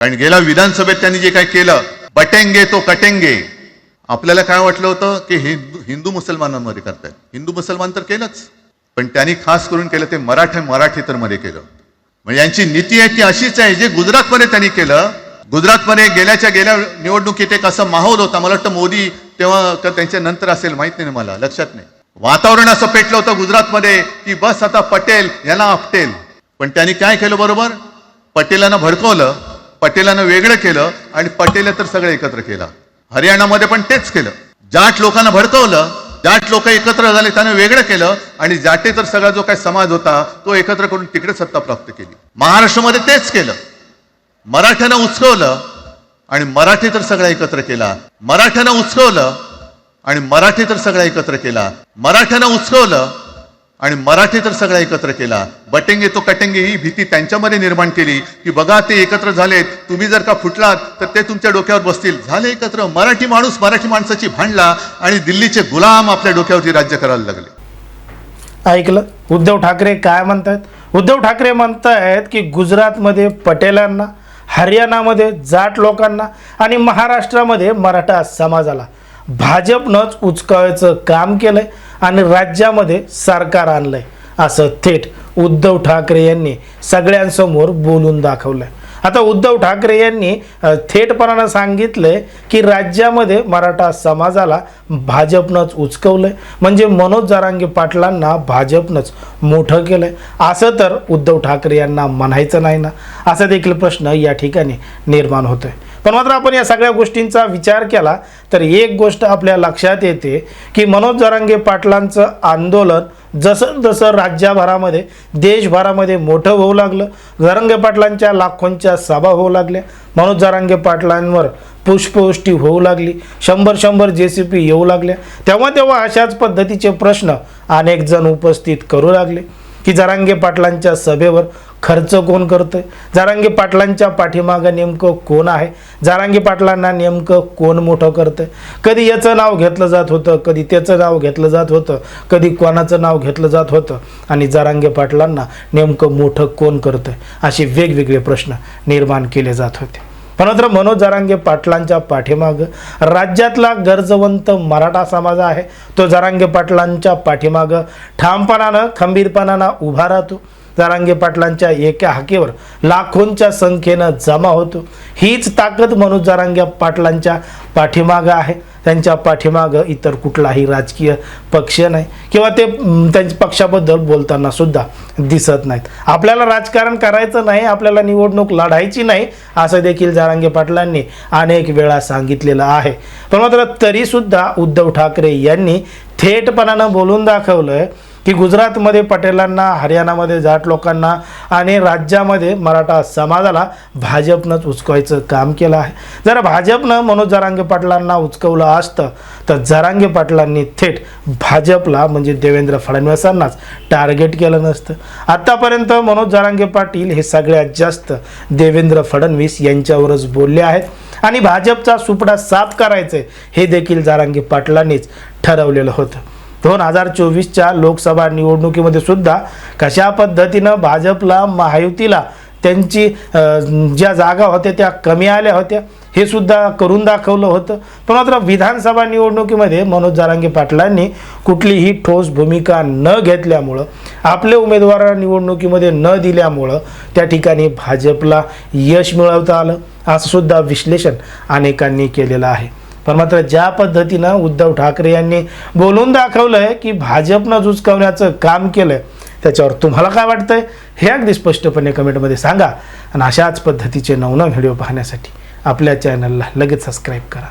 कारण गेल्या विधानसभेत त्यांनी जे काय केलं बटेंगे तो कटेंगे. आपल्याला काय वाटलं होतं की हिंदू हिंदू मुसलमानांमध्ये करतायत? हिंदू मुसलमान तर केलंच. पण त्यांनी खास करून केलं ते मराठे मराठी तर मध्ये केलं. म्हणजे यांची नीती आहे ती अशीच आहे जे गुजरातमध्ये त्यांनी केलं गुजरातमध्ये गेल्याच्या गेल्या निवडणुकीत एक असं माहोल होता. मला वाटतं मोदी तेव्हा का त्यांच्या नंतर असेल माहीत नाही मला लक्षात नाही. वातावरण असं पेटलं होतं गुजरातमध्ये की बस आता पटेल याला आपटेल. पण त्यांनी काय केलं बरोबर? पटेलांना भडकवलं. पटेलानं वेगळं केलं आणि पटेल तर सगळं एकत्र केलं. हरियाणामध्ये पण तेच केलं. जाट लोकांना भडकवलं जाट लोक एकत्र झाले त्यानं वेगळं केलं आणि जाटे तर सगळा जो काही समाज होता तो एकत्र करून तिकडे सत्ता प्राप्त केली. महाराष्ट्रामध्ये तेच केलं. मराठ्यानं उचकवलं आणि मराठी तर सगळा एकत्र केला. मराठ्यानं उचकवलं आणि मराठी तर सगळा एकत्र केला. मराठ्यानं उचकवलं आणि मराठी तर सगळा एकत्र केला. बटेंगे तो कटेंगे ही भीती त्यांच्यामध्ये निर्माण केली की बघा ते एकत्र झालेत. तुम्ही जर का फुटलात तर ते तुमच्या डोक्यावर बसतील. झाले एकत्र. मराठी माणूस मराठी माणसाची भांडला आणि दिल्लीचे गुलाम आपल्या डोक्यावरती राज्य करायला लागले. ऐकलं? उद्धव ठाकरे काय म्हणतात? उद्धव ठाकरे म्हणतायत की गुजरातमध्ये पटेलांना हरियाणामध्ये जाट लोकांना आणि महाराष्ट्रामध्ये मराठा समाजाला. भाजपनंच उचकावायचं काम केलंय. आणि राज्यामध्ये सरकार आणलंय. असं थेट उद्धव ठाकरे यांनी सगळ्यांसमोर बोलून दाखवलंय. आता उद्धव ठाकरे यांनी थेटपणानं सांगितलंय की राज्यामध्ये मराठा समाजाला भाजपनंच उचकवलंय. म्हणजे मनोज जारांगे पाटलांना भाजपनंच मोठं केलंय. असं तर उद्धव ठाकरे यांना म्हणायचं नाही ना. असा देखील प्रश्न या ठिकाणी निर्माण होतोय. पण मात्र आपण या सगळ्या गोष्टींचा विचार केला तर एक गोष्ट आपल्या लक्षात येते की मनोज जरांगे पाटलांचं आंदोलन जसं जसं राज्यभरामध्ये देशभरामध्ये मोठं होऊ लागलं जरांगे पाटलांच्या लाखोंच्या सभा होऊ लागल्या मनोज जरांगे पाटलांवर पुष्पवृष्टी होऊ लागली शंभर शंभर जे सी पी येऊ लागल्या तेव्हा तेव्हा अशाच पद्धतीचे प्रश्न अनेक जण उपस्थित करू लागले की जरांगे पाटलांच्या सभेवर खर्च कोण करतोय? जारांगी पाटलांच्या पाठीमागं नेमकं कोण आहे? जारांगी पाटलांना नेमकं कोण मोठं करतंय? कधी याचं नाव घेतलं जात होतं कधी त्याचं नाव घेतलं जात होतं कधी कोणाचं नाव घेतलं जात होतं आणि जारांगे पाटलांना नेमकं मोठं कोण करतंय? असे वेगवेगळे प्रश्न निर्माण केले जात होते. पण मात्र मनोज जरांगे पाटलांच्या पाठीमागं. राज्यातला गरजवंत मराठा समाज आहे. तो जरांगे पाटलांच्या पाठीमागं. ठामपणानं खंबीरपणानं उभा राहतो. जरांगे पाटलांच्या एका हाकेवर लाखोंच्या संख्येनं जमा होतो. हीच ताकद मनोज जरांगे पाटलांच्या पाठीमागं आहे. त्यांच्या पाठीमागं इतर कुठलाही राजकीय पक्ष नाही. किंवा ते त्यांच्या पक्षाबद्दल बोलताना सुद्धा दिसत नाहीत. आपल्याला राजकारण करायचं नाही आपल्याला निवडणूक लढायची नाही असं देखील जारांगे पाटलांनी अनेक वेळा सांगितलेलं आहे. पण मात्र तरीसुद्धा उद्धव ठाकरे यांनी थेटपणानं बोलून दाखवलं की गुजरातमध्ये पटेलांना हरियाणामध्ये जाट लोकांना आणि राज्यामध्ये मराठा समाजाला भाजपनंच उचकवायचं काम केलं आहे. जर भाजपनं मनोज जरांगे पाटलांना उचकवलं असतं तर जरांगे पाटलांनी थेट भाजपला म्हणजे देवेंद्र फडणवीसांनाच टार्गेट केलं नसतं. आत्तापर्यंत मनोज जरांगे पाटील हे सगळ्यात जास्त देवेंद्र फडणवीस यांच्यावरच बोलले आहेत आणि भाजपचा सुपडा साफ करायचे हे देखील जारांगे पाटलांनीच ठरवलेलं होतं. दोन हजार चोवीसच्या लोकसभा निवडणुकीमध्ये सुद्धा कशा पद्धतीनं भाजपला महायुतीला त्यांची ज्या जागा होत्या त्या कमी आल्या होत्या हे सुद्धा करून दाखवलं होतं. पण मात्र विधानसभा निवडणुकीमध्ये मनोज जारांगे पाटलांनी कुठलीही ठोस भूमिका न घेतल्यामुळं आपले उमेदवार निवडणुकीमध्ये न दिल्यामुळं त्या ठिकाणी भाजपला यश मिळवता आलं असं सुद्धा विश्लेषण अनेकांनी केलेलं आहे. पण मात्र ज्या पद्धतीनं उद्धव ठाकरे यांनी बोलून दाखवलंय की भाजपनं जुचकावण्याचं काम केलंय त्याच्यावर तुम्हाला काय वाटतंय? हे अगदी स्पष्टपणे कमेंटमध्ये सांगा. आणि अशाच पद्धतीचे नवनव व्हिडिओ पाहण्यासाठी आपल्या चॅनलला लगेच सबस्क्राईब करा.